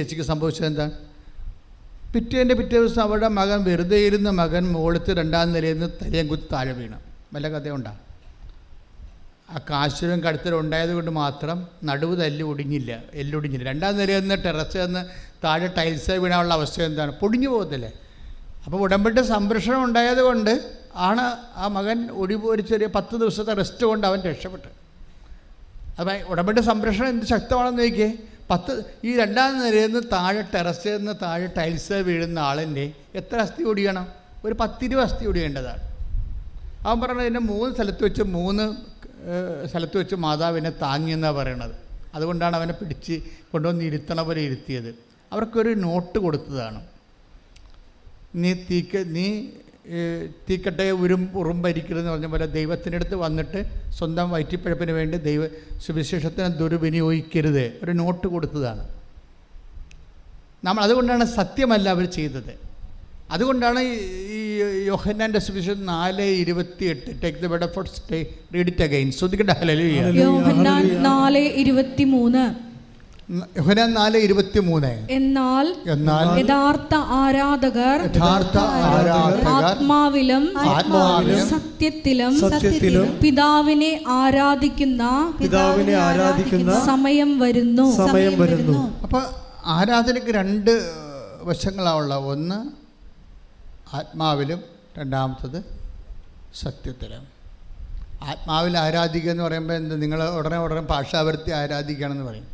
ചേച്ചിക്ക് സംഭവിച്ചത് എന്താ പിറ്റേന്റെ പിറ്റേ ദിവസം അവരുടെ മകൻ വെറുതെ ഇരുന്ന മകൻ മുകളിലത്തെ രണ്ടാം നിലയിൽ നിന്ന് തലയും കുത്തി താഴെ വീണ്. വല്ല കഥയുണ്ടാ? ആ കാശുരം കടുത്തലും ഉണ്ടായത് കൊണ്ട് മാത്രം നടുവ് തല്ല് ഒടിഞ്ഞില്ല എല്ലൊടിഞ്ഞില്ല. രണ്ടാം നിലയിൽ നിന്ന് ടെറസ് നിന്ന് താഴെ ടൈൽസ് വീണാനുള്ള അവസ്ഥ എന്താണ്? പൊടിഞ്ഞു പോകത്തില്ലേ? അപ്പോൾ ഉടമ്പടി സംരക്ഷണം ഉണ്ടായത് കൊണ്ട് ആണ് ആ മകൻ ഒടി ഒരു ചെറിയ പത്ത് ദിവസത്തെ റെസ്റ്റ് കൊണ്ട് അവൻ രക്ഷപ്പെട്ടു അപ്പം ഉടമ്പടി സംരക്ഷണം എന്ത് ശക്തമാണെന്ന് നോക്കിയേ. പത്ത് ഈ രണ്ടാം നിലയിൽ നിന്ന് താഴെ ടെറസിൽ നിന്ന് താഴെ ടൈൽസ് വീഴുന്ന ആളിന്റെ എത്ര അസ്ഥി ഒടിയണം ഒരു പത്തിരുപത് അസ്ഥി ഓടിയേണ്ടതാണ് അവൻ പറഞ്ഞത് എന്നെ മൂന്ന് സ്ഥലത്ത് വെച്ച് മൂന്ന് സ്ഥലത്ത് വെച്ച് മാതാവിനെ താങ്ങിയെന്നാണ് പറയണത്. അതുകൊണ്ടാണ് അവനെ പിടിച്ച് കൊണ്ടുവന്ന് ഇരുത്തണ പോലെ ഇരുത്തിയത്. അവർക്കൊരു നോട്ട് കൊടുത്തതാണ്. നീ തീക്ക് നീ ഏഹ്, തീക്കട്ടെ ഉരും ഉറുമ്പരിക്കരുതെന്ന് പറഞ്ഞ പോലെ ദൈവത്തിന്റെ അടുത്ത് വന്നിട്ട് സ്വന്തം വയറ്റിപ്പഴപ്പിന് വേണ്ടി ദൈവ സുവിശേഷത്തിന് ദുർവിനിയോഗിക്കരുത് ഒരു നോട്ട് കൊടുത്തതാണ്. നമ്മൾ അതുകൊണ്ടാണ് സത്യമല്ല അവർ ചെയ്തത്. അതുകൊണ്ടാണ് ഈ- യോഹന്നാന്റെ സുവിശേഷം നാല് ഇരുപത്തി എട്ട് take the bed for stay read it again ശ്രദ്ധിക്കട്ടെ hello യോഹന്നാൻ നാല് ഇരുപത്തിമൂന്ന്. യോഹന്നാൻ നാല് ഇരുപത്തി മൂന്ന് എന്നാൽ എന്നാൽ യഥാർത്ഥ ആരാധകർ യഥാർത്ഥ ആരാധകർ ആത്മാവിലും ആത്മാവിലും സത്യത്തിലും സത്യത്തിലും പിതാവിനെ ആരാധിക്കുന്ന പിതാവിനെ ആരാധിക്കുന്ന സമയം വരുന്നു. സമയം വരുന്നു. അപ്പോൾ ആരാധനയ്ക്ക് രണ്ട് വശങ്ങളാവുള്ള ഒന്ന് ആത്മാവിലും രണ്ടാമത്തത് സത്യത്തിലും. ആത്മാവിൽ ആരാധിക്കുക എന്ന് പറയുമ്പോൾ എന്ത്? നിങ്ങൾ ഉടനെ ഉടനെ ഭാഷാവൃത്തി ആരാധിക്കുകയാണെന്ന് പറയും.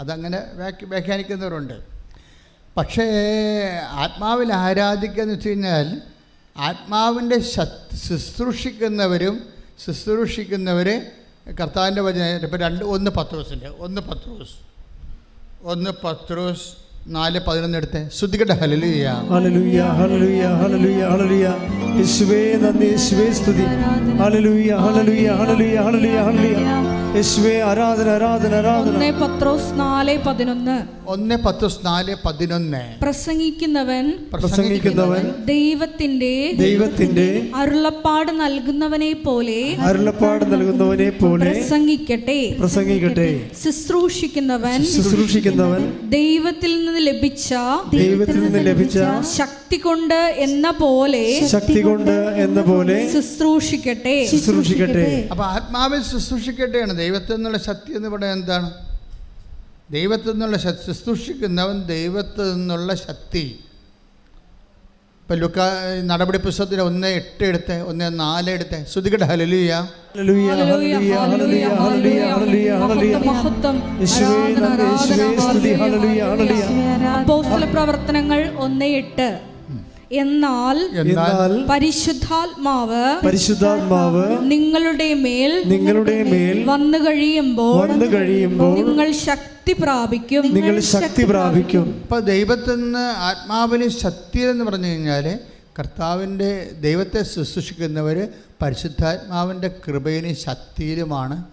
അതങ്ങനെ വ്യാഖ്യ വ്യാഖ്യാനിക്കുന്നവരുണ്ട്. പക്ഷേ ആത്മാവിൽ ആരാധിക്കുക എന്ന് വെച്ച് കഴിഞ്ഞാൽ ആത്മാവിന്റെ ശുശ്രൂഷിക്കുന്നവരും ശുശ്രൂഷിക്കുന്നവർ കർത്താവിന്റെ വചന ഇപ്പോൾ രണ്ട് ഒന്ന് പത്രോസിന്റെ ഒന്ന് പത്രോസ് ഒന്ന് പത്രോസ് നാല് പതിനൊന്ന് എടുത്ത് ശ്രദ്ധിക്കട്ടെ. ഹലലുയ ഹല്ലേലൂയ ഹല്ലേലൂയ ഹല്ലേലൂയ ഹല്ലേലൂയ. യേശുവേ നന്ദി. യേശുവേ സ്തുതി. ഹല്ലേലൂയ ഹല്ലേലൂയ ഹല്ലേലൂയ ഹല്ലേലൂയ ഹലലുയ യേശുവേ ആരാധന ആരാധന ആരാധന. ഒന്ന് പത്രോസ് നാല് പതിനൊന്ന്. ഒന്ന് പത്രോസ് നാല് പതിനൊന്ന്. പ്രസംഗിക്കുന്നവൻ പ്രസംഗിക്കുന്നവൻ ദൈവത്തിന്റെ ദൈവത്തിന്റെ അരുളപ്പാട് നൽകുന്നവനെ പോലെ അരുളപ്പാട് നൽകുന്നവനെ പോലെ പ്രസംഗിക്കട്ടെ. പ്രസംഗിക്കട്ടെ. ശുശ്രൂഷിക്കുന്നവൻ ശുശ്രൂഷിക്കുന്നവൻ ദൈവത്തിൽ നിന്ന് ലഭിച്ച ദൈവത്തിൽ നിന്ന് ലഭിച്ച ശക്തി കൊണ്ട് എന്ന പോലെ ശക്തി കൊണ്ട് എന്ന പോലെ ശുശ്രൂഷിക്കട്ടെ. ശുശ്രൂഷിക്കട്ടെ. അപ്പൊ ആത്മാവിൽ ശുശ്രൂഷിക്കട്ടെയാണ് ദൈവത്തിൽ നിന്നുള്ള ശക്തി എന്ന് പറയുന്നത് എന്താണ്? ദൈവത്തിൽ നിന്നുള്ള ശക്തി ശുശ്രൂഷിക്കുന്നവൻ ദൈവത്തിൽ നിന്നുള്ള ശക്തി. ഇപ്പം ലുക്ക നടപടി പുസ്തകത്തിന് ഒന്ന് എട്ട് എടുത്ത് ഒന്ന് നാല് എടുത്ത്. ഹല്ലേലൂയ. അപ്പോസ്തല പ്രവർത്തനങ്ങൾ ഒന്ന് എട്ട്. എന്നാൽ എന്നാൽ പരിശുദ്ധാത്മാവ് പരിശുദ്ധാത്മാവ് നിങ്ങളുടെ മേൽ നിങ്ങളുടെ മേൽ വന്നു കഴിയുമ്പോൾ വന്നു കഴിയുമ്പോൾ നിങ്ങൾ ശക്തി പ്രാപിക്കും. നിങ്ങൾ ശക്തി പ്രാപിക്കും. ഇപ്പൊ ദൈവത്തിൽ ആത്മാവിന് ശക്തി എന്ന് പറഞ്ഞു കഴിഞ്ഞാൽ കർത്താവിന്റെ ദൈവത്തെ ശുശ്രൂഷിക്കുന്നവർ പരിശുദ്ധാത്മാവിന്റെ കൃപയിലും ശക്തിയിലുമാണ്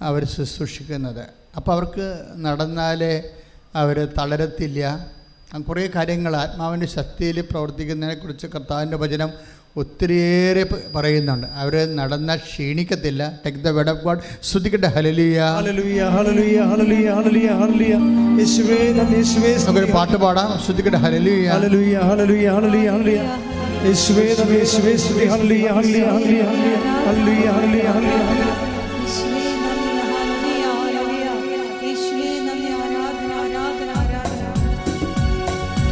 അവർ ശുശ്രൂഷിക്കുന്നത്. അപ്പോൾ അവർക്ക് നടന്നാലേ അവർ തളരത്തില്ല. കുറേ കാര്യങ്ങൾ ആത്മാവിന്റെ ശക്തിയിൽ പ്രവർത്തിക്കുന്നതിനെക്കുറിച്ച് കർത്താവിന്റെ വചനം ഒത്തിരിയേറെ പറയുന്നുണ്ട്. അവർ നടന്ന ക്ഷീണിക്കത്തില്ല. Take the word of God ശ്രുതിക്കട്ടെ ഹലലിയ നമുക്കൊരു പാട്ട് പാടാം. ശ്രുതിക്കട്ടെ ഹലലിയ ഹല്ലേലൂയ ഹല്ലേലൂയ യേശുവേ നന്ദി യേശുവേ സ്തുതി. ഹല്ലേലൂയ ഹല്ലേലൂയ. ഹല്ലേലൂയ ഹല്ലേലൂയ ഹല്ലേലൂയ.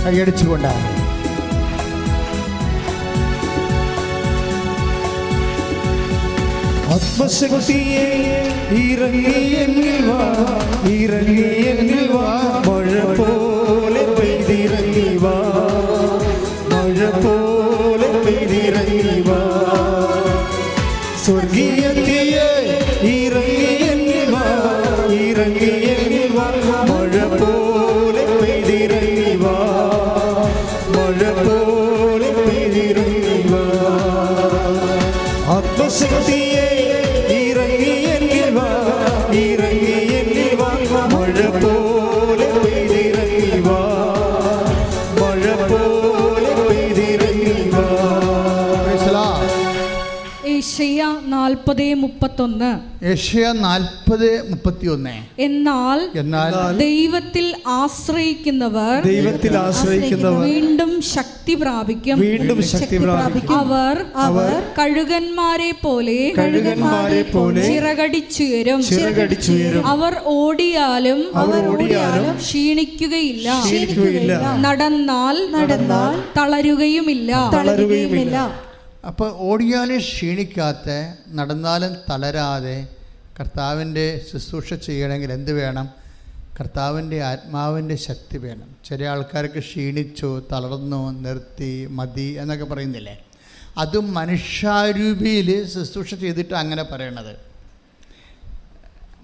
കൈയടിച്ചുകൊണ്ടാണ് ആത്മശക്തിയെ ഇറങ്ങി എന്നിൽ വാ ഇറങ്ങി എന്നിൽ വാ നാൽപ്പത് മുപ്പത്തൊന്ന്. ഏഷ്യ നാൽപ്പത് മുപ്പത്തി ഒന്ന് എന്നാൽ എന്നാൽ ദൈവത്തിൽ ആശ്രയിക്കുന്നവർ ദൈവത്തിൽ ആശ്രയിക്കുന്നവർ വീണ്ടും ശക്തി പ്രാപിക്കും. വീണ്ടും ശക്തി പ്രാപിക്കും. അവർ അവർ കഴുകന്മാരെ പോലെ കഴുകന്മാരെ പോലെ ചിറകടിച്ചുയരും. ചിറകടിച്ചുയരും. അവർ ഓടിയാലും അവർ ഓടിയാലും ക്ഷീണിക്കുകയില്ല. ക്ഷീണിക്കുകയില്ല. നടന്നാൽ നടന്നാൽ തളരുകയുമില്ല. തളരുകയുമില്ല. അപ്പോൾ ഓടിയാലും ക്ഷീണിക്കാത്ത നടന്നാലും തളരാതെ കർത്താവിന്റെ ശുശ്രൂഷ ചെയ്യണമെങ്കിൽ എന്ത് വേണം? കർത്താവിന്റെ ആത്മാവിന്റെ ശക്തി വേണം. ചില ആൾക്കാർക്ക് ക്ഷീണിച്ചു തളർന്നു നിർത്തി മതി എന്നൊക്കെ പറയുന്നില്ലേ? അതും മനുഷ്യാരൂപിയിൽ ശുശ്രൂഷ ചെയ്തിട്ട് അങ്ങനെ പറയണത്.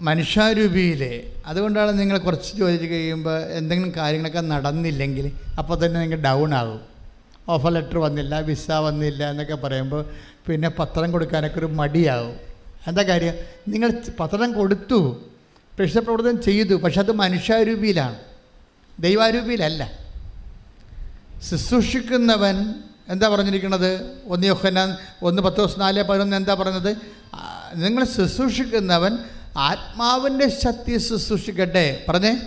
മനുഷ്യാരൂപിയിൽ അതുകൊണ്ടാണ് നിങ്ങൾ കുറച്ച് ചോദിച്ച് കഴിയുമ്പോൾ എന്തെങ്കിലും കാര്യങ്ങളൊക്കെ നടന്നില്ലെങ്കിൽ അപ്പോൾ തന്നെ നിങ്ങൾ ഡൗൺ ആകും. ഓഫർ ലെറ്റർ വന്നില്ല വിസ വന്നില്ല എന്നൊക്കെ പറയുമ്പോൾ പിന്നെ പത്രം കൊടുക്കാനൊക്കെ ഒരു മടിയാവും. എന്താ കാര്യം? നിങ്ങൾ പത്രം കൊടുത്തു രക്ഷപ്രവർത്തനം പ്രവർത്തനം ചെയ്തു പക്ഷെ അത് മനുഷ്യാരൂപിയിലാണ്. ദൈവാരൂപിയിലല്ല. ശുശ്രൂഷിക്കുന്നവൻ എന്താ പറഞ്ഞിരിക്കുന്നത്? ഒന്ന് യൊഹന്നാൻ ഒന്ന് പത്ത് ദിവസം നാല് പതിനൊന്ന് എന്താ പറഞ്ഞത് നിങ്ങൾ ശുശ്രൂഷിക്കുന്നവൻ ആത്മാവിന്റെ ശക്തി ശുശ്രൂഷിക്കട്ടെ. പറഞ്ഞേ.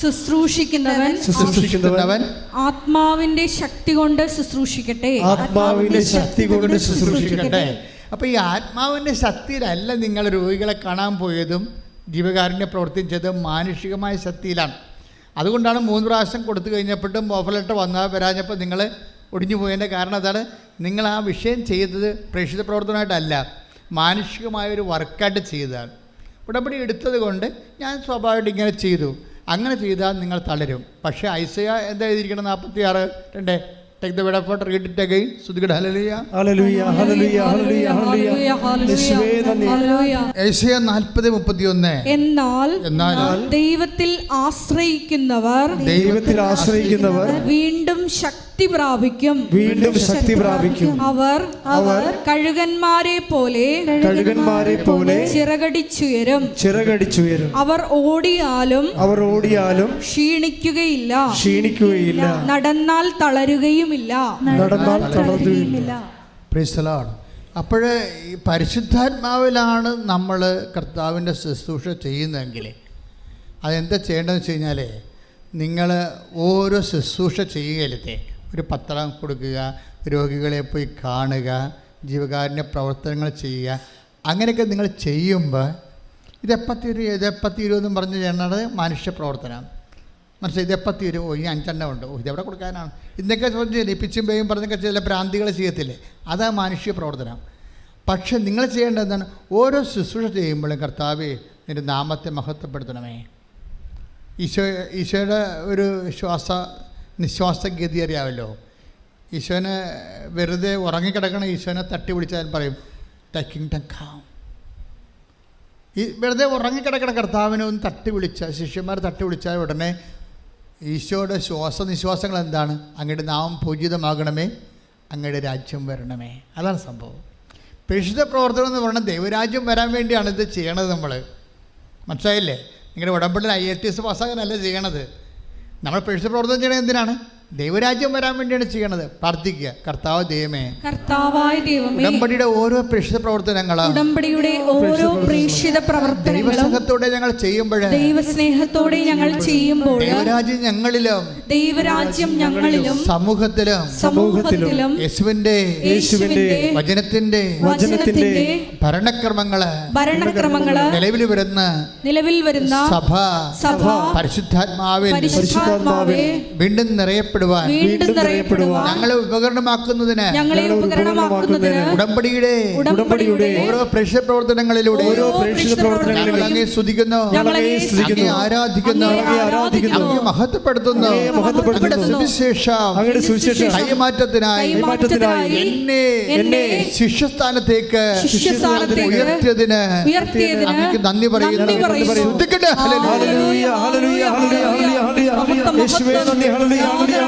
ശുശ്രൂഷിക്കുന്നവൻ ശുശ്രൂഷിക്കുന്നവൻ ആത്മാവിന്റെ ശക്തി കൊണ്ട് ശുശ്രൂഷിക്കട്ടെ. ആത്മാവിന്റെ ശക്തി കൊണ്ട് ശുശ്രൂഷിക്കട്ടെ. അപ്പോൾ ഈ ആത്മാവിന്റെ ശക്തിയിലല്ല നിങ്ങൾ രോഗികളെ കാണാൻ പോയതും ജീവകാരുണ്യ പ്രവർത്തിച്ചതും മാനുഷികമായ ശക്തിയിലാണ്. അതുകൊണ്ടാണ് മൂന്ന് പ്രാവശ്യം കൊടുത്തു കഴിഞ്ഞപ്പോഴും ഓഫർ ലെറ്റർ വന്നാൽ വരാഞ്ഞപ്പോൾ നിങ്ങൾ ഒടിഞ്ഞു പോയതിന്റെ കാരണം അതാണ്. നിങ്ങൾ ആ വിഷയം ചെയ്തത് പ്രേക്ഷിത പ്രവർത്തനമായിട്ടല്ല മാനുഷികമായ ഒരു വർക്കായിട്ട് ചെയ്തതാണ്. ഉടമ്പടി എടുത്തത് കൊണ്ട് ഞാൻ സ്വാഭാവികമായിട്ട് ഇങ്ങനെ ചെയ്തു. അങ്ങനെ ചെയ്താൽ നിങ്ങൾ തളരും പക്ഷേ ഐസയ എന്താ എഴുതിയിരിക്കണം നാൽപ്പത്തി ആറ് രണ്ട് take the word of read it it again. ഹലലിയ hallelujah. Hallelujah, hallelujah, hallelujah, hallelujah. hallelujah. ഒന്ന് എന്നാൽ എന്നാൽ ദൈവത്തിൽ ആശ്രയിക്കുന്നവർ ദൈവത്തിൽ ആശ്രയിക്കുന്നവർ വീണ്ടും ശക്തി പ്രാപിക്കും വീണ്ടും ശക്തി പ്രാപിക്കും അവർ അവർ കഴുകന്മാരെ പോലെ കഴുകന്മാരെ പോലെ ചിറകടിച്ചുയരും. ചിറകടിച്ചുയരും. അവർ ഓടിയാലും അവർ ഓടിയാലും ക്ഷീണിക്കുകയില്ല. ക്ഷീണിക്കുകയില്ല. നടന്നാൽ തളരുകയുമില്ല. നടന്നാൽ തളരുകയുമില്ല. പ്രീസ്ഥലമാണ് അപ്പോൾ ഈ പരിശുദ്ധാത്മാവിലാണ് നമ്മൾ കർത്താവിന്റെ ശുശ്രൂഷ ചെയ്യുന്നതെങ്കിൽ അതെന്താ ചെയ്യേണ്ടതെന്ന് വെച്ച് കഴിഞ്ഞാൽ നിങ്ങൾ ഓരോ ശുശ്രൂഷ ചെയ്യുകയിലത്തെ ഒരു പത്രം കൊടുക്കുക രോഗികളെ പോയി കാണുക ജീവകാരുണ്യ പ്രവർത്തനങ്ങൾ ചെയ്യുക. അങ്ങനെയൊക്കെ നിങ്ങൾ ചെയ്യുമ്പോൾ ഇതെപ്പത്തിരു തീരും ഇതെപ്പം തീരുമെന്നും പറഞ്ഞ് ചെയ്യണത് മനുഷ്യ പ്രവർത്തനം. മനസ്സിലായി ഇതെപ്പത്തിരു തീരും ഓ ഈ അഞ്ചെണ്ണം ഉണ്ട്. ഓ ഇതെവിടെ കൊടുക്കാനാണ്? ഇന്നൊക്കെ ചോദിച്ചില്ലേ പിച്ചും പേയും പറഞ്ഞൊക്കെ ചില ഭ്രാന്തികൾ ചെയ്യത്തില്ലേ? അതാ മനുഷ്യ പ്രവർത്തനം. പക്ഷെ നിങ്ങൾ ചെയ്യേണ്ടത് എന്താണ്? ഓരോ ശുശ്രൂഷ ചെയ്യുമ്പോഴും കർത്താവ് നിന്റെ നാമത്തെ മഹത്വപ്പെടുത്തണമേ. ഈശോ ഈശോയുടെ ഒരു ശ്വാസ നിശ്വാസഗതി അറിയാമല്ലോ ഈശോനെ വെറുതെ ഉറങ്ങിക്കിടക്കണ ഈശോനെ തട്ടി പിടിച്ചാൽ പറയും ടക്കിങ് ടക്കാം ഈ വെറുതെ ഉറങ്ങിക്കിടക്കണ കർത്താവിനെ ഒന്ന് തട്ടി വിളിച്ച ശിഷ്യന്മാർ തട്ടി വിളിച്ചാൽ ഉടനെ ഈശോയുടെ ശ്വാസനിശ്വാസങ്ങൾ എന്താണ്? അങ്ങയുടെ നാമം പൂജിതമാകണമേ അങ്ങയുടെ രാജ്യം വരണമേ. അതാണ് സംഭവം. പരിശുദ്ധ പ്രവർത്തനം എന്ന് പറഞ്ഞാൽ ദൈവരാജ്യം വരാൻ വേണ്ടിയാണ് ഇത് ചെയ്യണത് നമ്മൾ മനസ്സിലായില്ലേ? നിങ്ങളുടെ ഉടമ്പടി ഐ എൽ ടി എസ് പാസ്സാകാനല്ല ചെയ്യണത്. നമ്മൾ പരിശുദ്ധ പ്രവർത്തനം ചെയ്യണത് എന്തിനാണ്? ദൈവരാജ്യം വരാൻ വേണ്ടിയാണ് ചെയ്യണത്. പ്രാർത്ഥിക്കുക. കർത്താവ് ദൈവമേ. കർത്താവായ ദൈവമേ ഉടമ്പടിയുടെ ഓരോ പരിശുദ്ധ പ്രവർത്തനങ്ങളും ഉടമ്പടിയുടെ ഓരോ പ്രേക്ഷിത പ്രവർത്തനങ്ങളും ദൈവസ്നേഹത്തോടെ ഞങ്ങൾ ചെയ്യുമ്പോൾ ദൈവസ്നേഹത്തോടെ ഞങ്ങൾ ചെയ്യുമ്പോൾ ദൈവരാജ്യം ഞങ്ങളിലും ദൈവരാജ്യം ഞങ്ങളിലും സമൂഹത്തിലും സമൂഹത്തിലും യേശുവിന്റെ യേശുവിന്റെ വചനത്തിന്റെ വചനത്തിന്റെ ഭരണക്രമങ്ങൾ ഭരണക്രമങ്ങൾ നിലവിൽ വരുന്ന നിലവിൽ വരുന്ന സഭ സഭ പരിശുദ്ധാത്മാവിൽ പരിശുദ്ധാത്മാവിൽ വീണ്ടും നിറയപ്പെടുവാൻ. വീണ്ടും നിറയപ്പെടുവാൻ. ഞങ്ങളെ ഉപകരണമാക്കുന്നതിന്. ഞങ്ങളെ ഉപകരണമാക്കുന്നതിന് ഉടമ്പടിയുടെ ഉടമ്പടിയുടെ ഓരോ പ്രേക്ഷിത പ്രവർത്തനങ്ങളിലൂടെ ഓരോ പ്രേക്ഷിത പ്രവർത്തനങ്ങളിലൂടെ പ്രവർത്തനങ്ങളിലും അങ്ങേ സ്തുതിക്കുന്നു. അങ്ങേ ആരാധിക്കുന്നു. അങ്ങേ ആരാധിക്കുന്നു. അങ്ങേ മഹത്വപ്പെടുത്തുന്നു. മഹത്വപ്പെടുത്തുന്നു. സുവിശേഷം. അങ്ങയുടെ സുവിശേഷം. കൈമാറ്റത്തിനായി. കൈമാറ്റത്തിനായി. എന്നെ എന്നെ ശിഷ്യസ്ഥാനത്തേക്ക് ഉയർത്തിയതിന് ഉയർത്തിയതിന് അങ്ങേക്ക് നന്ദി പറയുന്നു നന്ദി പറയുന്നു. ശ്രദ്ധിക്കട്ടെ ഹല്ലേലൂയ. ഹല്ലേലൂയ ഹല്ലേലൂയ ഹല്ലേലൂയ ഹല്ലേലൂയ. ഹല്ലേലൂയ യേശുവേ നന്ദി ഹല്ലേലൂയ ഹല്ലേലൂയ.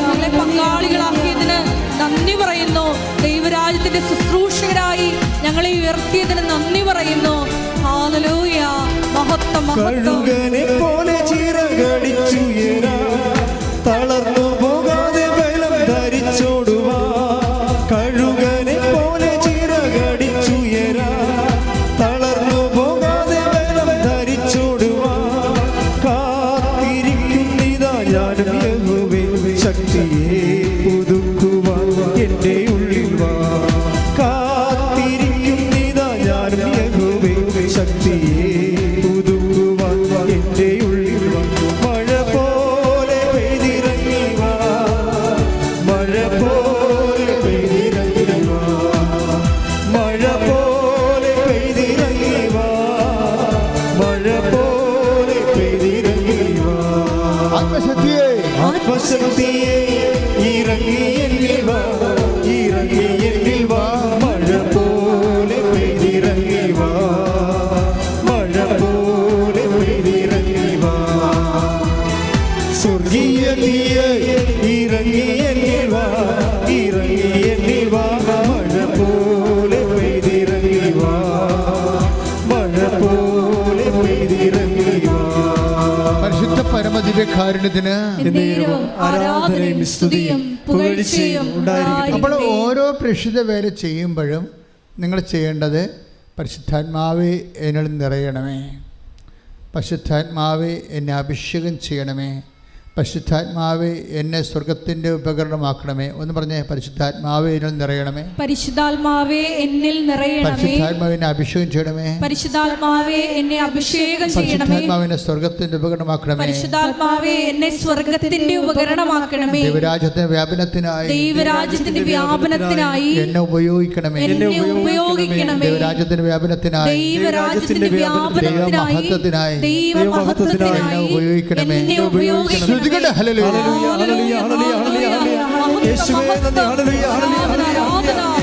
ഞങ്ങളെ പങ്കാളികളാക്കിയതിന് നന്ദി പറയുന്നു. ദൈവരാജ്യത്തിന്റെ ശുശ്രൂഷകരായി ഞങ്ങളെ ഉയർത്തിയതിന് നന്ദി പറയുന്നു. ഹാലലൂയ മഹത്വം പോലെ ചിറകടിച്ചുയരാ പരമദിവ്യകാരുണ്യത്തിന് ആരാധനയും സ്തുതിയും പുകഴ്ചയും അപ്പോൾ ഓരോ പ്രക്ഷിത വേല ചെയ്യുമ്പോഴും നിങ്ങൾ ചെയ്യേണ്ടത് പരിശുദ്ധാത്മാവെ എന്നിൽ നിറയണമേ. പരിശുദ്ധാത്മാവെ എന്നെ അഭിഷേകം ചെയ്യണമേ. പരിശുദ്ധാത്മാവെ എന്നെ സ്വർഗത്തിന്റെ ഉപകരണമാക്കണമേ. ഒന്ന് പറഞ്ഞേ പരിശുദ്ധാത്മാവെ എന്നിൽ നിറയണമേ. പരിശുദ്ധാത്മാവേ എന്നിൽ നിറയണമേ. പരിശുദ്ധാത്മാവിനെ അഭിഷേകം ചെയ്യണമേ. പരിശുദ്ധാത്മാവേ എന്നെ അഭിഷേകം ചെയ്യണമേ. പരിശുദ്ധാത്മാവിനെ സ്വർഗത്തിന്റെ ഉപകരണമാക്കണമേ. പരിശുദ്ധാത്മാവേ എന്നെ സ്വർഗത്തിന്റെ ഉപകരണമാക്കണമേ. ദൈവരാജ്യത്തിന്റെ വ്യാപനത്തിനായി ദൈവരാജ്യത്തിന്റെ വ്യാപനത്തിനായി എന്നെ ഉപയോഗിക്കണമേ. എന്നെ ഉപയോഗിക്കണമേ. ദൈവരാജ്യത്തിന്റെ വ്യാപനത്തിനായി ദൈവരാജ്യത്തിന്റെ വ്യാപനത്തിനായി ദൈവമഹത്വത്തിനായി ദൈവമഹത്വത്തിനായി എന്നെ ഉപയോഗിക്കണമേ. എന്നെ ഉപയോഗിക്കണമേ. ശ്രുതികട്ടെ, ഹല്ലേലൂയ. ഹല്ലേലൂയ, ഹല്ലേലൂയ, ഹല്ലേലൂയ, ഹല്ലേലൂയ. യേശുവേ നന്ദി, ഹല്ലേലൂയ, ഹല്ലേലൂയ, ഹല്ലേലൂയ,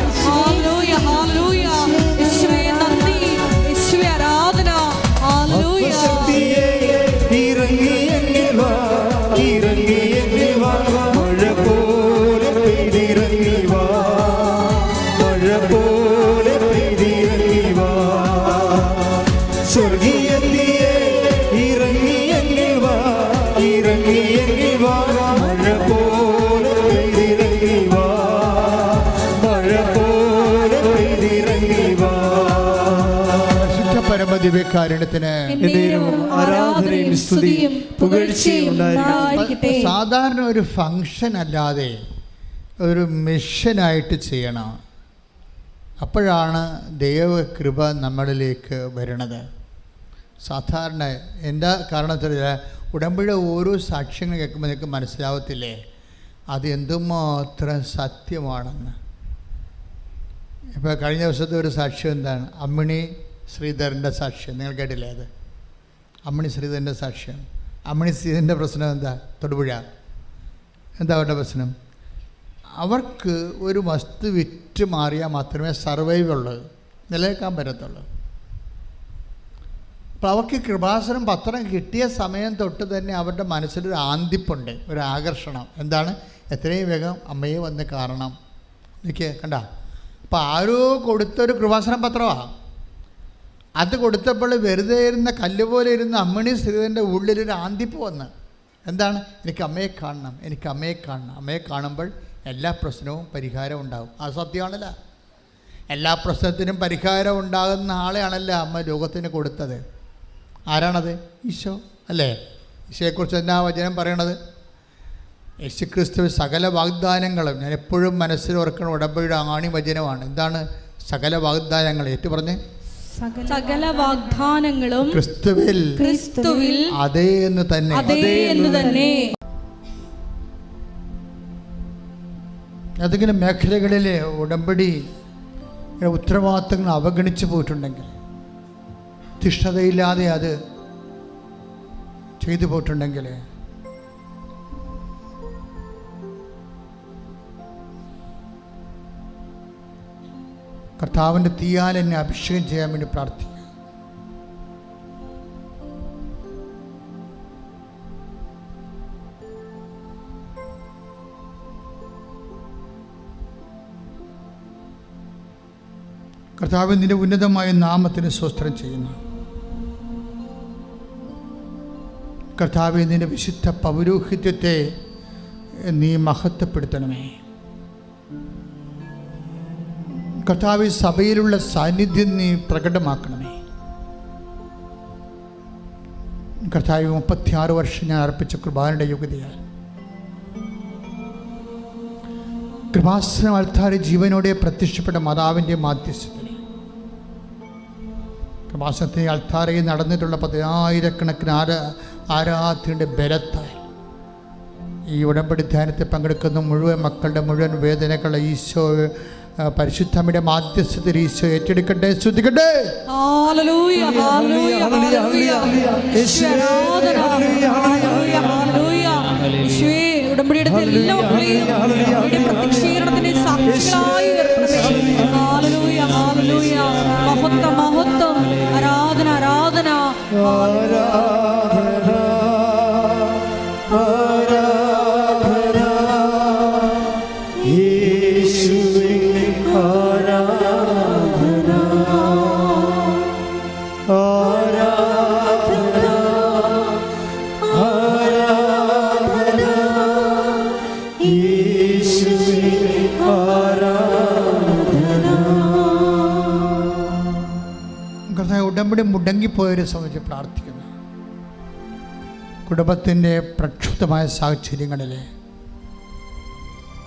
പരമദിവ്യകാരുണ്യത്തിന് എന്നേരവും ആരാധനയും സ്തുതിയും പുകഴ്ചയും സാധാരണ ഒരു ഫങ്ഷൻ അല്ലാതെ ഒരു മിഷനായിട്ട് ചെയ്യണം. അപ്പോഴാണ് ദൈവകൃപ നമ്മളിലേക്ക് വരുന്നത് സാധാരണ എന്താ കാരണത്തിൽ ഉടമ്പഴ ഓരോ സാക്ഷ്യങ്ങൾ കേൾക്കുമ്പോൾ നിങ്ങൾക്ക് മനസ്സിലാവത്തില്ലേ? അത് എന്തുമാത്രം സത്യമാണെന്ന്. ഇപ്പോൾ കഴിഞ്ഞ ദിവസത്തെ ഒരു സാക്ഷ്യം എന്താണ്? അമ്മിണി ശ്രീധരന്റെ സാക്ഷ്യം. നിങ്ങൾ കേട്ടില്ലേ അത്? അമ്മണി ശ്രീധരന്റെ സാക്ഷ്യം. അമ്മണി ശ്രീധരന്റെ പ്രശ്നം എന്താ? തൊടുപുഴ. എന്താ അവരുടെ പ്രശ്നം? അവർക്ക് ഒരു വസ്തു വിറ്റ് മാറിയാൽ മാത്രമേ സർവൈവ് ഉള്ളൂ. നിലനിൽക്കാൻ പറ്റത്തുള്ളൂ. അപ്പോൾ അവർക്ക് കൃപാസനം പത്രം കിട്ടിയ സമയം തൊട്ട് തന്നെ അവരുടെ മനസ്സിലൊരു ആന്തിപ്പുണ്ട് ഒരു ആകർഷണം. എന്താണ്? എത്രയും വേഗം അമ്മയെ വന്ന് കാണണം. എനിക്ക് കണ്ട? അപ്പോൾ ആരോ കൊടുത്തൊരു കൃപാസനം പത്രമാണ് അത് കൊടുത്തപ്പോൾ വെറുതെ ഇരുന്ന കല്ല് പോലെ ഇരുന്ന അമ്മണി ശ്രീധരന്റെ ഉള്ളിലൊരു ആന്തിപ്പ് വന്ന്. എന്താണ്? എനിക്ക് അമ്മയെ കാണണം എനിക്ക് അമ്മയെ കാണണം. അമ്മയെ കാണുമ്പോൾ എല്ലാ പ്രശ്നവും പരിഹാരം ഉണ്ടാകും അത് സത്യമാണല്ലോ. എല്ലാ പ്രശ്നത്തിനും പരിഹാരം ഉണ്ടാകുന്ന ആളെയാണല്ലോ അമ്മ ലോകത്തിന് കൊടുത്തത്. ആരാണത്? ഈശോ അല്ലേ? ഈശോയെക്കുറിച്ച് എന്നാ വചനം പറയണത്? യേശു ക്രിസ്തു സകല വാഗ്ദാനങ്ങളും ഞാൻ എപ്പോഴും മനസ്സിൽ ഓർക്കണം ഉടമ്പയുടെ ആണി വചനമാണ്. എന്താണ്? സകല വാഗ്ദാനങ്ങൾ. ഏറ്റു പറഞ്ഞ് സകല വാഗ്ദാനങ്ങളും ക്രിസ്തുവിൽ ക്രിസ്തുവിൽ അതേ എന്ന് തന്നെ. അതേ എന്ന് തന്നെ. ഏതെങ്കിലും മേഖലകളിലെ ഉടമ്പടി ഉത്തരവാദിത്തങ്ങൾ അവഗണിച്ചു പോയിട്ടുണ്ടെങ്കിൽ തിഷ്ഠതയില്ലാതെ അത് ചെയ്തു പോയിട്ടുണ്ടെങ്കിൽ കർത്താവിന്റെ തീയാൽ എന്നെ അഭിഷേകം ചെയ്യാൻ വേണ്ടി പ്രാർത്ഥിക്കുക കർത്താവ് നിന്റെ ഉന്നതമായ നാമത്തിന് സ്വസ്ത്രം ചെയ്യുന്നു. കർത്താവ് നിന്റെ വിശുദ്ധ പൗരോഹിത്യത്തെ നീ മഹത്വപ്പെടുത്തണമേ. കർത്താവ് സഭയിലുള്ള സാന്നിധ്യം നീ പ്രകടമാക്കണമേ. കർത്താവ് മുപ്പത്തിയാറ് വർഷം ഞാൻ അർപ്പിച്ച കുർബാനയുടെ യോഗ്യതയാൽ. കൃപാസനം അൾത്താര ജീവനോടെ പ്രത്യക്ഷപ്പെട്ട മാതാവിന്റെ മാധ്യസ്ഥത്തിന് കൃപാസനത്തെ അൾത്താരയിൽ നടന്നിട്ടുള്ള പതിനായിരക്കണക്കിന് ആരാ ആരാധ്യയുടെ ബലത്താൽ. ഈ ഉടമ്പടി ധ്യാനത്തിൽ പങ്കെടുക്കുന്ന മുഴുവൻ മക്കളുടെ മുഴുവൻ വേദനകളെ ഈശോ പരിശുദ്ധമ്മയുടെ മാധ്യസ്ഥത്തിൽ ഈശോ ഏറ്റെടുക്കട്ടെ. ശ്രദ്ധിക്കട്ടെ ഉടമ്പടിയുടെ എല്ലാ പ്രത്യക്ഷീകരണത്തിന്റെ സാക്ഷികളായി മഹത്വം മഹത്വം. ആരാധന ആരാധന. ആരാധന മുടങ്ങിപ്പോയവരെ സംബന്ധിച്ച് പ്രാർത്ഥിക്കുന്നു. കുടുംബത്തിന്റെ പ്രക്ഷുബ്ധമായ സാഹചര്യങ്ങളിലെ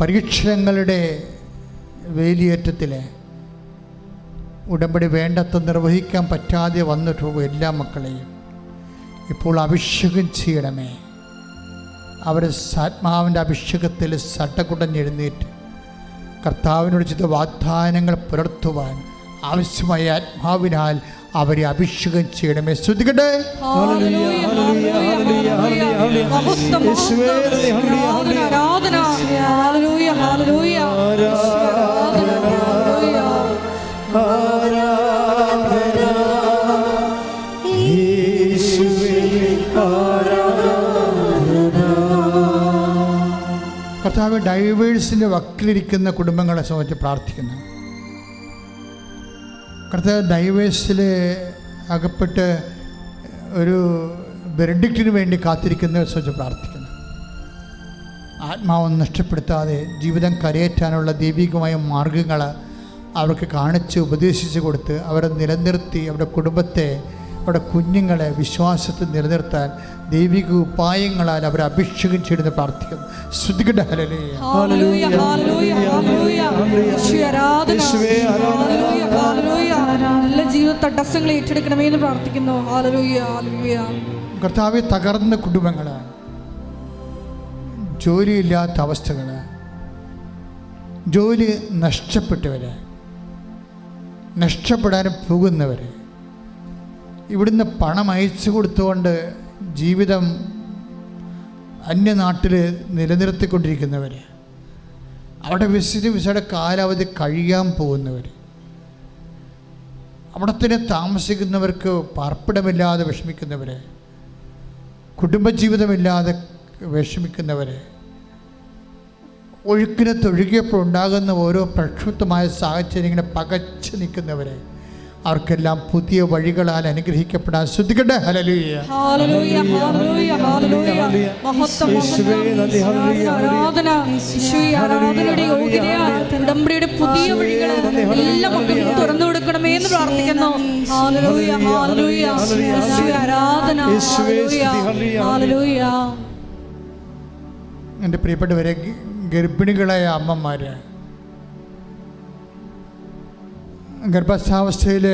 പരീക്ഷണങ്ങളുടെ വേലിയേറ്റത്തിൽ ഉടമ്പടി വേണ്ടത്ര നിർവഹിക്കാൻ പറ്റാതെ വന്നിട്ടുള്ള എല്ലാ മക്കളെയും ഇപ്പോൾ അഭിഷേകം ചെയ്യണമേ. അവർ ആത്മാവിന്റെ അഭിഷേകത്തിൽ സട്ടക്കുടഞ്ഞെഴുന്നേറ്റ് കർത്താവിനോട് ചെയ്ത വാഗ്ദാനങ്ങൾ പുലർത്തുവാൻ ആവശ്യമായ ആത്മാവിനാൽ അവരെ അഭിഷേകം ചെയ്യണമേ. ശ്രദ്ധിക്കട്ടെ ഹല്ലേലൂയ ഹല്ലേലൂയ ഹല്ലേലൂയ മഹത്വം യേശുവേ, മഹത്വം ഹല്ലേലൂയ, ആരാധന ആരാധന ഹല്ലേലൂയ ഹല്ലേലൂയ. ആരാധന ഹല്ലേലൂയ ആരാധന. യേശുവേ ആരാധന കർത്താവ് ഡൈവേഴ്സിന്റെ വക്കിലിരിക്കുന്ന കുടുംബങ്ങളെ സംബന്ധിച്ച് പ്രാർത്ഥിക്കുന്നു. കർത്താവ് ഡൈവേഴ്സിൽ അകപ്പെട്ട് ഒരു വെരഡിക്റ്റിന് വേണ്ടി കാത്തിരിക്കുന്ന സംബന്ധിച്ച് പ്രാർത്ഥിക്കുന്നു. ആത്മാവ് നഷ്ടപ്പെടുത്താതെ ജീവിതം കരയേറ്റാനുള്ള ദൈവികമായ മാർഗങ്ങൾ അവർക്ക് കാണിച്ച് ഉപദേശിച്ചു കൊടുത്ത് അവരെ നിലനിർത്തി അവരുടെ കുടുംബത്തെ അവരുടെ കുഞ്ഞുങ്ങളെ വിശ്വാസത്തിൽ നിലനിർത്താൻ ദൈവിക ഉപായങ്ങളാൽ അവർ അഭിഷേകം ചെയ്യുന്ന പ്രാർത്ഥിക്കുന്നു ശ്രുതികട്ടെ ഹല്ലേലൂയ. ഹല്ലേലൂയ ഹല്ലേലൂയ ഹല്ലേലൂയ യേശുവേ ആരാധന. യേശുവേ ആരാധന. ഹല്ലേലൂയ ഹല്ലേലൂയ. എല്ലാ ജീവിത തടസ്സങ്ങൾ ഏറ്റെടുക്കണമേ എന്ന് പ്രാർത്ഥിക്കുന്നു. ഹല്ലേലൂയ ഹല്ലേലൂയ. കർത്താവ് തകർന്ന കുടുംബങ്ങൾ ജോലിയില്ലാത്ത അവസ്ഥകൾ ജോലി നഷ്ടപ്പെട്ടവർ നഷ്ടപ്പെടാൻ പോകുന്നവർ ഇവിടുന്ന് പണം അയച്ചു കൊടുത്തുകൊണ്ട് ജീവിതം അന്യനാട്ടിൽ നിലനിർത്തിക്കൊണ്ടിരിക്കുന്നവർ അവിടെ വിസിറ്റ് വിസയുടെ കാലാവധി കഴിയാൻ പോകുന്നവർ അവിടെ തന്നെ താമസിക്കുന്നവർക്ക് പാർപ്പിടമില്ലാതെ വിഷമിക്കുന്നവർ കുടുംബജീവിതമില്ലാതെ വിഷമിക്കുന്നവർ ഒഴുക്കിനെ തൊഴുകിയപ്പോൾ ഉണ്ടാകുന്ന ഓരോ പ്രക്ഷുബ്ധമായ സാഹചര്യങ്ങളെ പകച്ചു നിൽക്കുന്നവരെ അവർക്കെല്ലാം പുതിയ വഴികളാൽ അനുഗ്രഹിക്കപ്പെടാൻ ശ്രദ്ധിക്കട്ടെ? ഹലലൂയ ഉടമ്പടിയുടെ പുതിയ വഴികൾ എല്ലാ മക്കൾക്കും തുറന്നു കൊടുക്കണമേ എന്ന് പ്രാർത്ഥിക്കുന്നു. എന്റെ പ്രിയപ്പെട്ടവരെ ഗർഭിണികളായ അമ്മമാർ ഗർഭാവസ്ഥയിൽ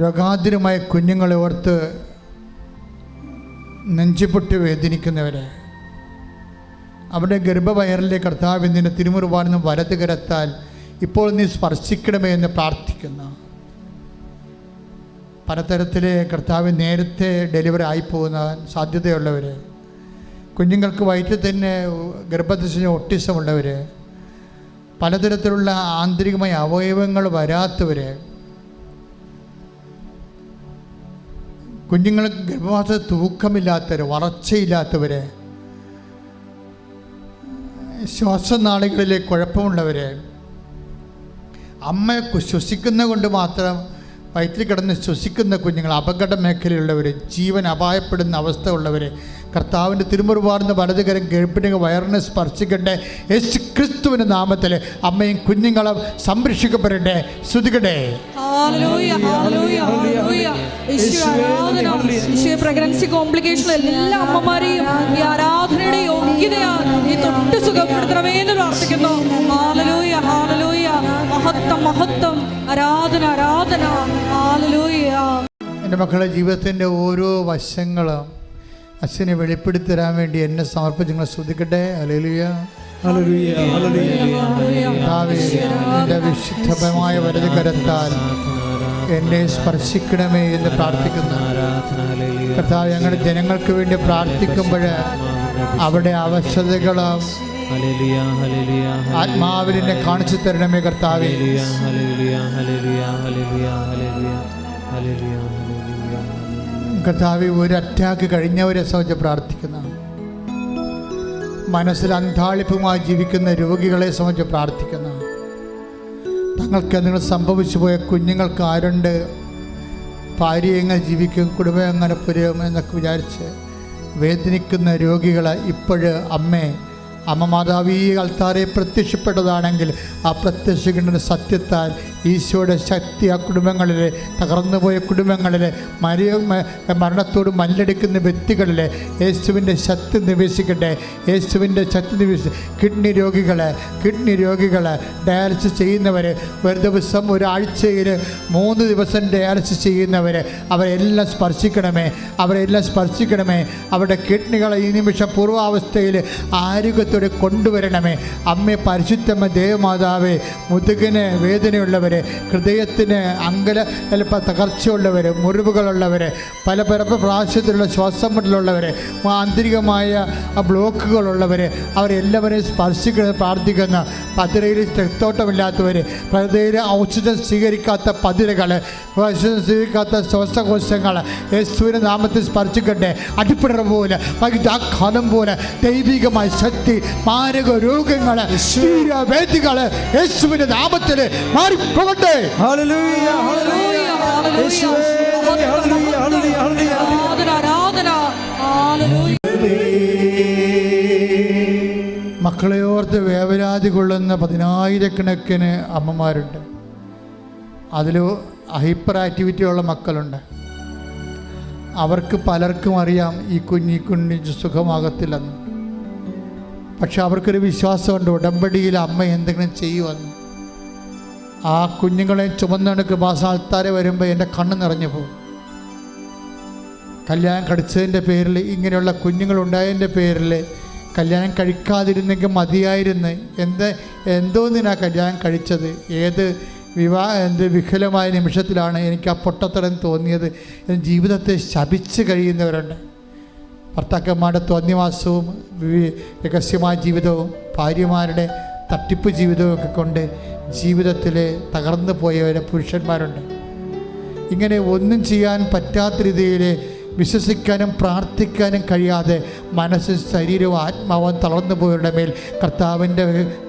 രോഗാതുരമായ കുഞ്ഞുങ്ങളെ ഓർത്ത് നെഞ്ചുപൊട്ടി വേദനിക്കുന്നവരെ. അവരുടെ ഗർഭവയറിലെ കർത്താവ് നിന്നെ തിരുമുറുവാനും വലത് കരത്താൽ ഇപ്പോൾ നീ സ്പർശിക്കണമേ എന്ന് പ്രാർത്ഥിക്കുന്നു. പലതരത്തിലെ കർത്താവ് നേരത്തെ ഡെലിവറി ആയിപ്പോകുന്ന സാധ്യതയുള്ളവർ കുഞ്ഞുങ്ങൾക്ക് വയറ്റിൽ തന്നെ ഗർഭദശ ഒട്ടിസം ഉള്ളവർ പലതരത്തിലുള്ള ആന്തരികമായ അവയവങ്ങൾ വരാത്തവർ കുഞ്ഞുങ്ങൾ ഗർഭവാസ തൂക്കമില്ലാത്തവർ വളർച്ചയില്ലാത്തവർ ശ്വാസനാളികളിലെ കുഴപ്പമുള്ളവർ അമ്മ ശ്വസിക്കുന്ന കൊണ്ട് മാത്രം വയറ്റിൽ കിടന്ന് ശ്വസിക്കുന്ന കുഞ്ഞുങ്ങൾ അപകട മേഖലയുള്ളവർ ജീവൻ അപായപ്പെടുന്ന അവസ്ഥ ഉള്ളവർ കർത്താവിന്റെ തിരുമുറുപാടുന്ന വലതുകരം ഗർഭിണിക വയറിനെ സ്പർശിക്കട്ടെ. യേശു ക്രിസ്തുവിന്റെ നാമത്തിൽ അമ്മയും കുഞ്ഞുങ്ങളും സംരക്ഷിക്കപ്പെടട്ടെ. ശ്രുതികട്ടെ പ്രഗ്നൻസി കോംപ്ലിക്കേഷൻ എല്ലാ അമ്മമാരെയും ഈ ആരാധനയുടെ യോ- യോഗ്യതയാൽ നീ തൊട്ട് സുഖപ്പെടുത്തണമേ എന്ന് പ്രാർത്ഥിക്കുന്നു. ഹാലലൂയ ഹാലലൂയ മഹത്വം മഹത്വം. ആരാധന ആരാധന. ഹാലലൂയ എന്റെ മക്കളെ ജീവിതത്തിന്റെ ഓരോ വശങ്ങളും അച്ഛനെ വെളിപ്പെടുത്തി തരാൻ വേണ്ടി എന്നെ സമർപ്പിച്ച് നിങ്ങളെ ശ്രദ്ധിക്കട്ടെ അലലിയ എന്റെ വിശുദ്ധമായ വലത് കരത്താൽ എന്നെ സ്പർശിക്കണമേ എന്ന് പ്രാർത്ഥിക്കുന്നു. കർത്താവ് ഞങ്ങളുടെ ജനങ്ങൾക്ക് വേണ്ടി പ്രാർത്ഥിക്കുമ്പോൾ അവിടെ അവശതകളും എന്നെ കാണിച്ചു തരണമേ കർത്താവേ. ഹലിയ ഹല്ലേലൂയ ഹല്ലേലൂയ ഹല്ലേലൂയ ഹല്ലേലൂയ ഹല്ലേലൂയ ഹല്ലേലൂയ കർത്താവ് ഒരു അറ്റാക്ക് കഴിഞ്ഞവരെ സംബന്ധിച്ച് പ്രാർത്ഥിക്കുന്ന. മനസ്സിൽ അന്താളിപ്പുമായി ജീവിക്കുന്ന രോഗികളെ സംബന്ധിച്ച് പ്രാർത്ഥിക്കുന്ന. തങ്ങൾക്ക് എന്തെങ്കിലും സംഭവിച്ചു പോയ കുഞ്ഞുങ്ങൾക്ക് ആരുണ്ട്? ഭാര്യ എങ്ങനെ ജീവിക്കും? കുടുംബം എങ്ങനെ പുരോഗമെന്നൊക്കെ വിചാരിച്ച് വേദനിക്കുന്ന രോഗികളെ ഇപ്പോഴ് അമ്മേ അമ്മ മാതാവ് ഈ അൾത്താരെ പ്രത്യക്ഷപ്പെട്ടതാണെങ്കിൽ ആ പ്രത്യക്ഷിക്കേണ്ട സത്യത്താൽ ഈശോയുടെ ശക്തി ആ കുടുംബങ്ങളിലെ തകർന്നുപോയ കുടുംബങ്ങളിലെ മരിയ മരണത്തോട് മല്ലടിക്കുന്ന വ്യക്തികളിലെ യേശുവിന്റെ ശക്തി നിവേശിക്കട്ടെ. യേശുവിന്റെ ശക്തി നിവേശി കിഡ്നി രോഗികളെ കിഡ്നി രോഗികളെ ഡയാലിസിസ് ചെയ്യുന്നവർ ഒരു ദിവസം ഒരാഴ്ചയിൽ മൂന്ന് ദിവസം ഡയാലിസിസ് ചെയ്യുന്നവർ അവരെല്ലാം സ്പർശിക്കണമേ അവരെല്ലാം സ്പർശിക്കണമേ. അവരുടെ കിഡ്നികളെ ഈ നിമിഷം പൂർവാവസ്ഥയിൽ ആരോഗ്യത്തോടെ കൊണ്ടുവരണമേ. അമ്മേ പരിശുദ്ധമ്മ ദേവമാതാവേ മുതുകിന് വേദനയുള്ളവർ ഹൃദയത്തിന് അങ്കല തകർച്ചയുള്ളവർ മുറിവുകളുള്ളവർ പല പല പ്രാവശ്യത്തിലുള്ള ശ്വാസം മുട്ടലുള്ളവർ ആന്തരികമായ ബ്ലോക്കുകളുള്ളവർ അവരെല്ലാവരെയും സ്പർശിക്കുന്ന പ്രാർത്ഥിക്കുന്ന പതിരയിൽ രക്തോട്ടമില്ലാത്തവർ പതിരയിൽ ഔഷധം സ്വീകരിക്കാത്ത പതിരകൾ ഔഷധം സ്വീകരിക്കാത്ത ശ്വാസകോശങ്ങൾ യേശുവിന്റെ നാമത്തിൽ സ്പർശിക്കട്ടെ. അടിപ്പിടർ പോലെ വൈദ്യാഘാതം പോലെ ദൈവികമായ ശക്തി മാരക രോഗങ്ങൾ ശരീരവേദികൾ യേശുവിന്റെ നാമത്തിൽ മാറിപ്പോകട്ടെ. മക്കളെ ഓർത്ത് വേവരാതി കൊള്ളുന്ന പതിനായിരക്കണക്കിന് അമ്മമാരുണ്ട്. അതിൽ ഹൈപ്പർ ആക്ടിവിറ്റി ഉള്ള മക്കളുണ്ട്. അവർക്ക് പലർക്കും അറിയാം ഈ കുഞ്ഞി കുഞ്ഞി കുഞ്ഞ് സുഖമാകത്തില്ലെന്ന്. പക്ഷെ അവർക്കൊരു വിശ്വാസമുണ്ട് ഉടമ്പടിയിൽ അമ്മ എന്തെങ്കിലും ചെയ്യുമെന്ന്. ആ കുഞ്ഞുങ്ങളെ ചുമന്നെടുക്ക് മാസാൽത്താരെ വരുമ്പോൾ എന്റെ കണ്ണ് നിറഞ്ഞു പോകും. കല്യാണം കടിച്ചതിന്റെ പേരിൽ ഇങ്ങനെയുള്ള കുഞ്ഞുങ്ങളുണ്ടായതിന്റെ പേരിൽ കല്യാണം കഴിക്കാതിരുന്നെങ്കിൽ മതിയായിരുന്നു. എന്ത് എന്തോന്നിനാ കല്യാണം കഴിച്ചത്? ഏത് വിവാഹ എന്ത് വിഫലമായ നിമിഷത്തിലാണ് എനിക്ക് ആ പൊട്ടത്തരം തോന്നിയത്? ജീവിതത്തെ ശപിച്ച് കഴിയുന്നവരുണ്ട്. ഭർത്താക്കന്മാരുടെ തോന്നിവാസവും രഹസ്യമായ ജീവിതവും ഭാര്യമാരുടെ തട്ടിപ്പ് ജീവിതവും ഒക്കെ കൊണ്ട് ജീവിതത്തിൽ തകർന്നു പോയവരെ പുരുഷന്മാരുണ്ട്. ഇങ്ങനെ ഒന്നും ചെയ്യാൻ പറ്റാത്ത രീതിയിൽ വിശ്വസിക്കാനും പ്രാർത്ഥിക്കാനും കഴിയാതെ മനസ്സ് ശരീരവും ആത്മാവും തളർന്നു പോയവരുടെ മേൽ കർത്താവിന്റെ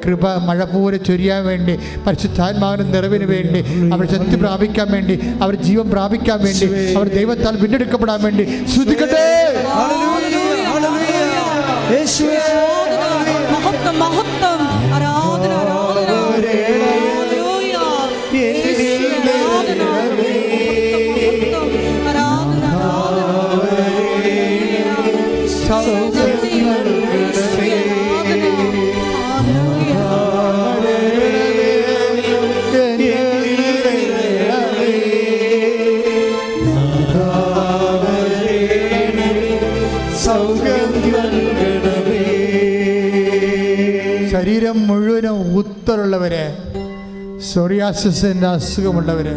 കൃപ മഴ പോലെ ചൊരിയാൻ വേണ്ടി പരിശുദ്ധാത്മാവിന്റെ നിറവിന് വേണ്ടി അവർ ശക്തി പ്രാപിക്കാൻ വേണ്ടി അവർ ജീവൻ പ്രാപിക്കാൻ വേണ്ടി അവർ ദൈവത്താൽ വീണ്ടെടുക്കപ്പെടാൻ വേണ്ടി ശ്രദ്ധിക്കട്ടെ ഹല്ലേലൂയ ഹല്ലേലൂയ. യേശുവേ. മഹത്വം മഹത്വം. മുഴുവനും ഊത്തറുള്ളവര് സോറിയാസിന്റെ അസുഖമുള്ളവര്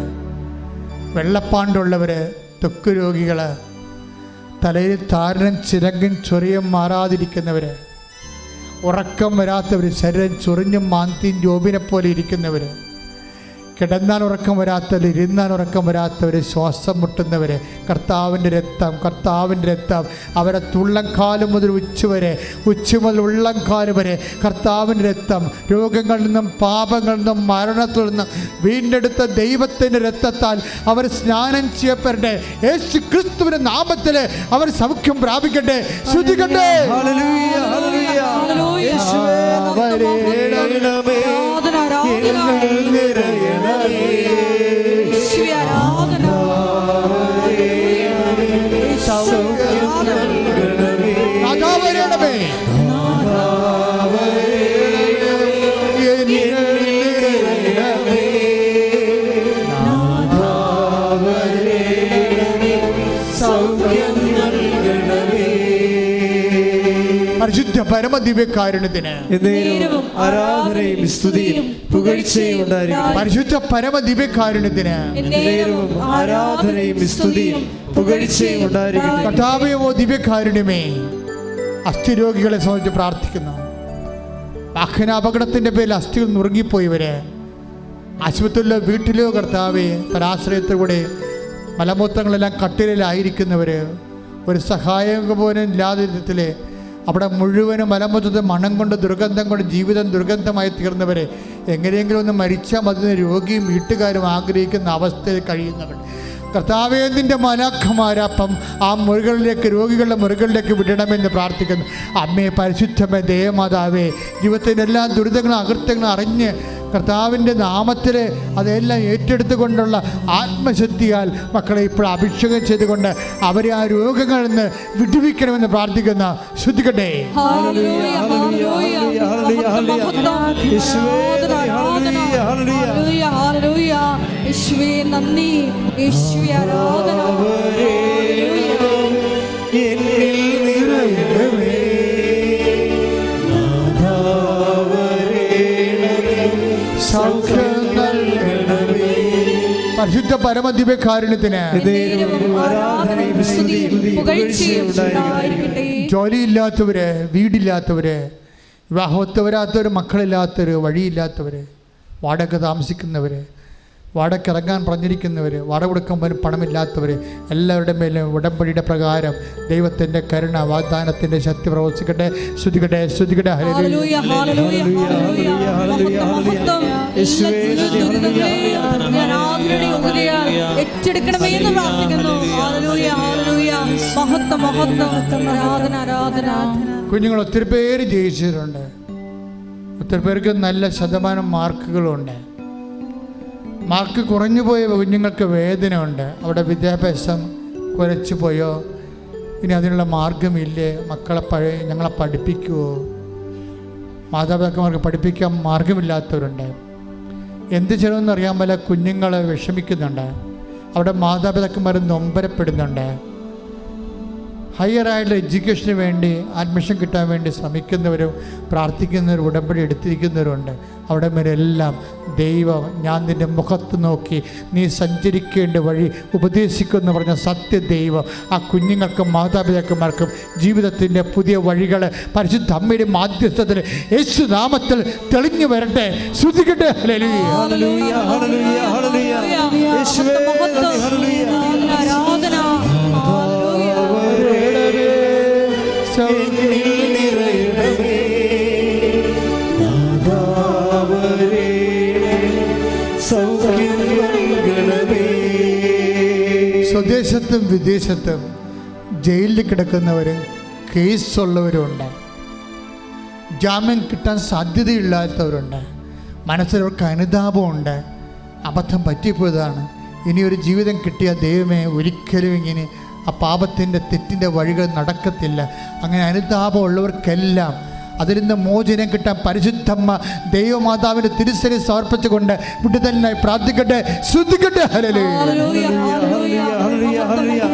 വെള്ളപ്പാണ്ടുള്ളവര് തൊക്ക് രോഗികൾ തലയിൽ താരനും ചിരങ്ങും ചൊറിയും മാറാതിരിക്കുന്നവർ ഉറക്കം വരാത്തവർ ശരീരം ചൊറിഞ്ഞും മാന്തിയും ജോബിനെ പോലെ ഇരിക്കുന്നവർ കിടന്നാൽ ഉറക്കം വരാത്തവർ ഇരുന്നാൽ ഉറക്കം വരാത്തവർ ശ്വാസം മുട്ടുന്നവർ കർത്താവിന്റെ രക്തം കർത്താവിന്റെ രക്തം അവരെ തുള്ളംകാലം മുതൽ ഉച്ചുവരെ ഉച്ചു മുതൽ ഉള്ളംകാലം വരെ കർത്താവിന്റെ രക്തം രോഗങ്ങളിൽ നിന്നും പാപങ്ങളിൽ നിന്നും മരണത്തിൽ നിന്നും വീണ്ടെടുത്ത ദൈവത്തിന്റെ രക്തത്താൽ അവർ സ്നാനം ചെയ്യപ്പെടട്ടെ. യേശു ക്രിസ്തുവിന്റെ നാമത്തിൽ അവർ സൗഖ്യം പ്രാപിക്കട്ടെ. ശ്രുതിക്കട്ടെ യേശുവേ പരമദിവ്യകാരുണ്യത്തിന്. എന്നേരവും ആരാധനയും സ്തുതിയും പുകഴ്ചയും പരിശുദ്ധ പരമദിവ്യകാരുണ്യത്തിന്. ആരാധനയും സ്തുതിയും പുകഴ്ചയും ഉണ്ടായിരിക്കും കഥാപയമോ ദിവ്യകാരുണ്യമേ അസ്ഥിരോഗികളെ സംബന്ധിച്ച് പ്രാർത്ഥിക്കുന്നു. വാഹന അപകടത്തിന്റെ പേരിൽ അസ്ഥികൾ നുറുങ്ങിപ്പോയവര് ആശുപത്രിയിലോ വീട്ടിലോ കർത്താവെ പരാശ്രയത്തോടെ മലമൂത്രങ്ങളെല്ലാം കട്ടിലായിരിക്കുന്നവര് ഒരു സഹായം പോലും ഇല്ലാതെ വിധത്തിൽ അവിടെ മുഴുവനും മലമൂത്രത്തെ മണം കൊണ്ട് ദുർഗന്ധം കൊണ്ട് ജീവിതം ദുർഗന്ധമായി തീർന്നവരെ എങ്ങനെയെങ്കിലും ഒന്ന് മരിച്ചാൽ മതി രോഗിയും വീട്ടുകാരും ആഗ്രഹിക്കുന്ന അവസ്ഥയിൽ കഴിയുന്നവർ. കർത്താവേ മനോഖമാരപ്പം മലാഖമാരപ്പം ആ മുറികളിലേക്ക് രോഗികളുടെ മുറികളിലേക്ക് വിടണമെന്ന് പ്രാർത്ഥിക്കുന്നു. അമ്മയെ പരിശുദ്ധമേ ദേവമാതാവേ ജീവിതത്തിന്റെ എല്ലാ ദുരിതങ്ങളും അകൃത്യങ്ങളും അറിഞ്ഞ് കർത്താവിന്റെ നാമത്തിൽ അതെല്ലാം ഏറ്റെടുത്തുകൊണ്ടുള്ള ആത്മശക്തിയാൽ മക്കളെ ഇപ്പോൾ അഭിഷേകം ചെയ്തുകൊണ്ട് അവരെ ആ രോഗങ്ങളിൽ നിന്ന് വിടുവിക്കണമെന്ന് പ്രാർത്ഥിക്കുന്ന ശ്രദ്ധിക്കട്ടെ ഹല്ലേലൂയ, ഹല്ലേലൂയ, ഹല്ലേലൂയ, ഹല്ലേലൂയ. യേശുവേ, ആരാധന, ഹല്ലേലൂയ, ഹല്ലേലൂയ. ഹല്ലേലൂയ, ഹല്ലേലൂയ. യേശുവേ നന്ദി. യേശുവേ ആരാധന. എന്നിൽ നിറയണമേ. സൗഖ്യം നൽകണമേ. പരിശുദ്ധ പരമദിവ്യകാരുണ്യത്തിന് ജോലിയില്ലാത്തവര് വീടില്ലാത്തവര് വിവാഹത്ത് മക്കളില്ലാത്തവര് വഴിയില്ലാത്തവർ വാടക താമസിക്കുന്നവർ വാടക ഇറങ്ങാൻ പറഞ്ഞിരിക്കുന്നവർ വാടക കൊടുക്കാൻ പോലും പണമില്ലാത്തവർ എല്ലാവരുടെ മേലും ഉടമ്പടിയുടെ പ്രകാരം ദൈവത്തിന്റെ കരുണ വാഗ്ദാനത്തിന്റെ ശക്തി പ്രവർത്തിക്കട്ടെ. ഏറ്റെടുക്കണമേ എന്ന് പ്രാർത്ഥിക്കുന്നു. ആരാധന ആരാധന. കുഞ്ഞുങ്ങൾ ഒത്തിരി പേര് ജയിച്ചവരുണ്ട് ഒത്തിരി പേർക്ക് നല്ല ശതമാനം മാർക്കുകളുണ്ട്. മാർക്ക് കുറഞ്ഞു പോയ കുഞ്ഞുങ്ങൾക്ക് വേദനയുണ്ട്. അവിടെ വിദ്യാഭ്യാസം കുരച്ചു പോയോ ഇനി അതിനുള്ള മാർഗമില്ലേ മക്കളെ പഴയ ഞങ്ങളെ പഠിപ്പിക്കുമോ മാതാപിതാക്കന്മാർക്ക് പഠിപ്പിക്കാൻ മാർഗമില്ലാത്തവരുണ്ട് എന്ത് ചെയ്യണമെന്ന് അറിയാൻ പല കുഞ്ഞുങ്ങളെ വിഷമിക്കുന്നുണ്ട്. അവിടെ മാതാപിതാക്കന്മാർ നൊമ്പരപ്പെടുന്നുണ്ട്. ഹയർ ആയിട്ടുള്ള എഡ്യൂക്കേഷന് വേണ്ടി അഡ്മിഷൻ കിട്ടാൻ വേണ്ടി ശ്രമിക്കുന്നവരും പ്രാർത്ഥിക്കുന്നവരും ഉടമ്പടി എടുത്തിരിക്കുന്നവരുണ്ട്. അവിടെ വരെല്ലാം ദൈവം ഞാൻ നിന്റെ മുഖത്ത് നോക്കി നീ സഞ്ചരിക്കേണ്ട വഴി ഉപദേശിക്കുമെന്ന് പറഞ്ഞ സത്യ ദൈവം ആ കുഞ്ഞുങ്ങൾക്കും മാതാപിതാക്കന്മാർക്കും ജീവിതത്തിന്റെ പുതിയ വഴികൾ പരിശുദ്ധ അമ്മയുടെ മാധ്യസ്ഥത്തിൽ യേശു നാമത്തിൽ തെളിഞ്ഞു വരട്ടെ. ശ്രുതിക്കട്ടെ. ഹല്ലേലൂയ. ഹല്ലേലൂയ ഹല്ലേലൂയ ഹല്ലേലൂയ. നാദാവരേ സൗഖ്യം സ്വദേശത്തും വിദേശത്തും ജയിലിൽ കിടക്കുന്നവർ കേസുള്ളവരുണ്ട്. ജാമ്യം കിട്ടാൻ സാധ്യതയില്ലാത്തവരുണ്ട്. മനസ്സിലവർക്ക് അനുതാപമുണ്ട് അബദ്ധം പറ്റിപ്പോയതാണ്. ഇനിയൊരു ജീവിതം കിട്ടിയ ദൈവമേ ഒരിക്കലും ഇങ്ങനെ ആ പാപത്തിന്റെ തെറ്റിന്റെ വഴികൾ നടക്കത്തില്ല. അങ്ങനെ അനുതാപമുള്ളവർക്കെല്ലാം അതിൽ നിന്ന് മോചനം കിട്ടാൻ പരിശുദ്ധമ്മ ദൈവമാതാവിന്റെ തിരുസരി സമർപ്പിച്ചുകൊണ്ട് വിടുതലിനായി പ്രാർത്ഥിക്കട്ടെ ശ്രദ്ധിക്കട്ടെ. ഹല്ലേലൂയ. ഹല്ലേലൂയ ഹല്ലേലൂയ.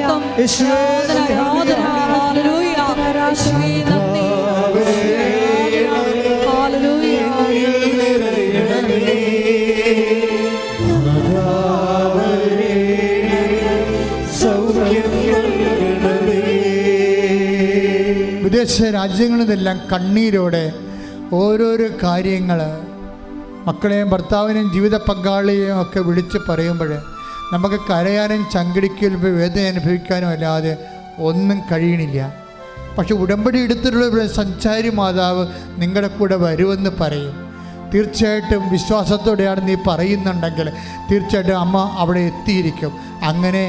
ഹല്ലേലൂയ വിദേശ രാജ്യങ്ങളിലെല്ലാം കണ്ണീരോടെ ഓരോരോ കാര്യങ്ങൾ മക്കളെയും ഭർത്താവിനെയും ജീവിത പങ്കാളിയെയും ഒക്കെ വിളിച്ച് പറയുമ്പോൾ നമുക്ക് കരയാനും ചങ്കിടിക്കലും വേദന അനുഭവിക്കാനും അല്ലാതെ ഒന്നും കഴിയണില്ല. പക്ഷെ ഉടമ്പടി എടുത്തിട്ടുള്ള സഞ്ചാരി മാതാവ് നിങ്ങളുടെ കൂടെ വരുമെന്ന് പറയും. തീർച്ചയായിട്ടും വിശ്വാസത്തോടെയാണ് നീ പറയുന്നുണ്ടെങ്കിൽ തീർച്ചയായിട്ടും അമ്മ അവിടെ എത്തിയിരിക്കും. അങ്ങനെ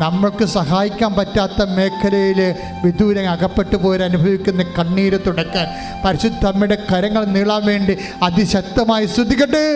നമ്മൾക്ക് സഹായിക്കാൻ പറ്റാത്ത മേഖലയിൽ വിദൂരം അകപ്പെട്ടു പോയി അനുഭവിക്കുന്ന കണ്ണീര് തുടക്കാൻ പരിശുദ്ധ അമ്മയുടെ കരങ്ങൾ നീളാൻ വേണ്ടി അതിശക്തമായി ശ്രദ്ധിക്കട്ടെ